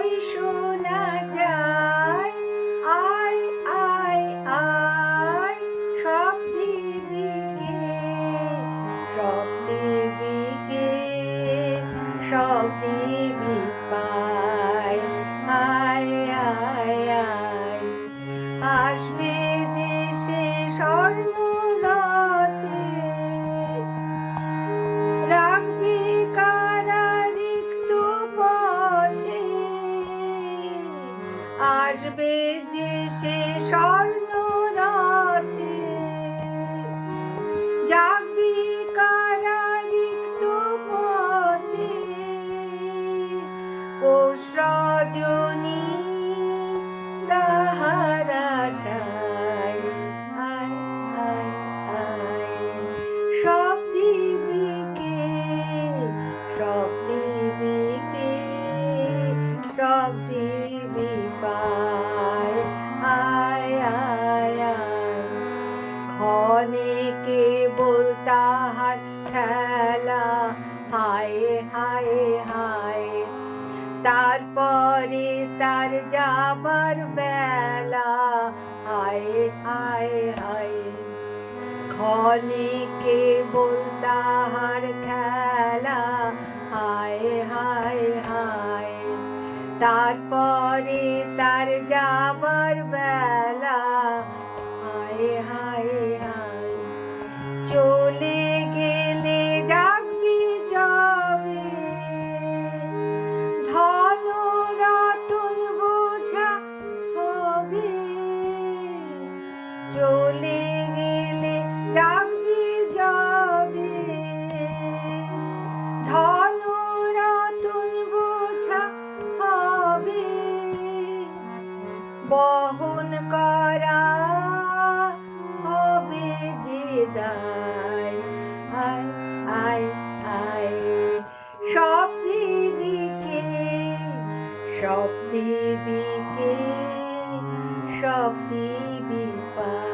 ওই শোনা যায়। আয় আয় আয় সব দেবীকে সব দেবীকে সব রজনী দাহারাশায় আয় আয় আয় সব দিবিকে সব দিবিকে সব দিবি পায়। আয় আয় তারপরে তার যাবার বেলা। হায় হায় হায়। কে বলতা হার খেলা। হায় হায় হায়। তারপরে তার যাবার চলে গেলে যাবি যাবে। ধন রতন বোঝা হবে। বহন করা হবে যে দায়। আয় আয় আয়। সব দিবিকে সব দিবিকে সব দিবিকে วิ่งไป